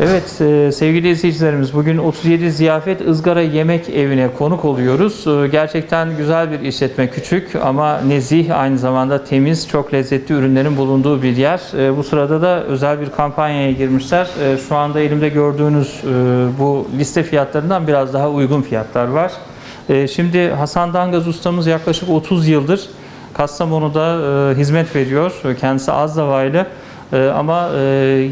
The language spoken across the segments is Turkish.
Evet e, sevgili izleyicilerimiz bugün 37 Ziyafet Izgara Yemek Evi'ne konuk oluyoruz. E, Gerçekten güzel bir işletme küçük ama nezih aynı zamanda temiz çok lezzetli ürünlerin bulunduğu bir yer. E, Bu sırada da özel bir kampanyaya girmişler. E, Şu anda elimde gördüğünüz e, bu liste fiyatlarından biraz daha uygun fiyatlar var. E, Şimdi Hasan Dangaz ustamız yaklaşık 30 yıldır Kastamonu'da e, hizmet veriyor. Kendisi Azdavaylı. Ee, ama e,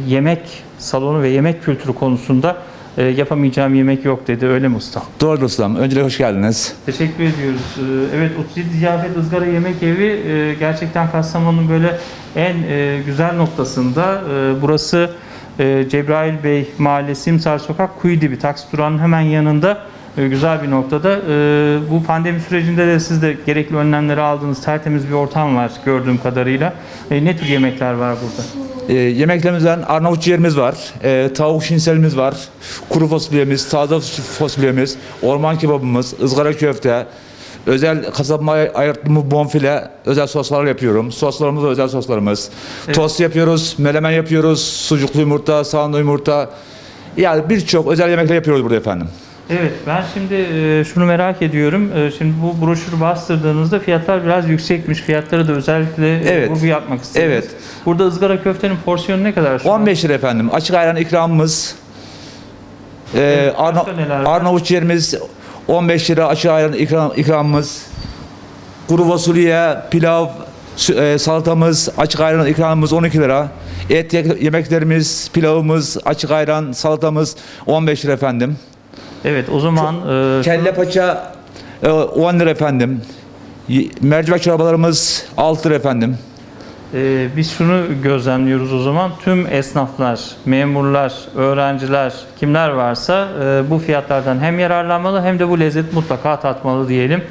yemek salonu ve yemek kültürü konusunda e, yapamayacağım yemek yok dedi. Öyle mi usta? Doğru ustam. Öncelikle hoş geldiniz. Teşekkür ediyoruz. Ee, evet 37 Ziyafet Izgara Yemek Evi e, gerçekten Kastamonu'nun böyle en e, güzel noktasında. E, Burası e, Cebrail Bey Mahallesi Simsar Sokak Kuyudibi taksi durağının hemen yanında güzel bir noktada. E, Bu pandemi sürecinde de siz de gerekli önlemleri aldınız. Tertemiz bir ortam var gördüğüm kadarıyla. E, Ne tür yemekler var burada? Ee, yemeklerimizden Arnavut ciğerimiz var, ee, tavuk şinselimiz var, kuru fasulyemiz, taze fasulyemiz, orman kebabımız, ızgara köfte, özel kasabıma ayırttığımız bonfile, özel soslar yapıyorum. Soslarımız özel soslarımız. Tost yapıyoruz, melemen yapıyoruz, sucuklu yumurta, soğanlı yumurta. Yani birçok özel yemekler yapıyoruz burada efendim. Evet, ben şimdi e, şunu merak ediyorum. E, Şimdi bu broşürü bastırdığınızda fiyatlar biraz yüksekmiş. Fiyatları da özellikle e, Evet. vurgu yapmak istedim. Evet. Burada ızgara köftenin porsiyonu ne kadar şu an? 15 lira efendim. Açık ayran ikramımız. Evet, başka Arna-? Arnavut ciğerimiz 15 lira açık ayran ikram, ikramımız. Kuru fasulye, pilav, e, salatamız, açık ayran ikramımız 12 lira. Et ye- yemeklerimiz, pilavımız, açık ayran, salatamız 15 lira efendim. Evet, o zaman e, Kelle paça e, 10 lira efendim. Y- Mercimek çorbalarımız 6 lira efendim. e, biz şunu gözlemliyoruz o zaman. Tüm esnaflar, memurlar, öğrenciler, kimler varsa e, bu fiyatlardan hem yararlanmalı hem de bu lezzet mutlaka tatmalı diyelim.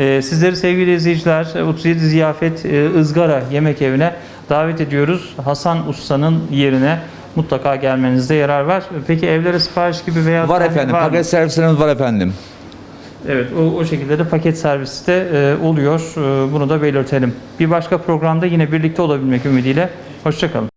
E, Sizleri sevgili izleyiciler e, 37 Ziyafet e, ızgara yemek evine davet ediyoruz. Hasan Usta'nın yerine mutlaka gelmenizde yarar var. Peki evlere sipariş gibi veya Var efendim. mı? Paket servislerimiz var efendim. Evet, o, o şekilde de paket servisi de e, oluyor. E, bunu da belirtelim. Bir başka programda yine birlikte olabilmek ümidiyle. Hoşçakalın.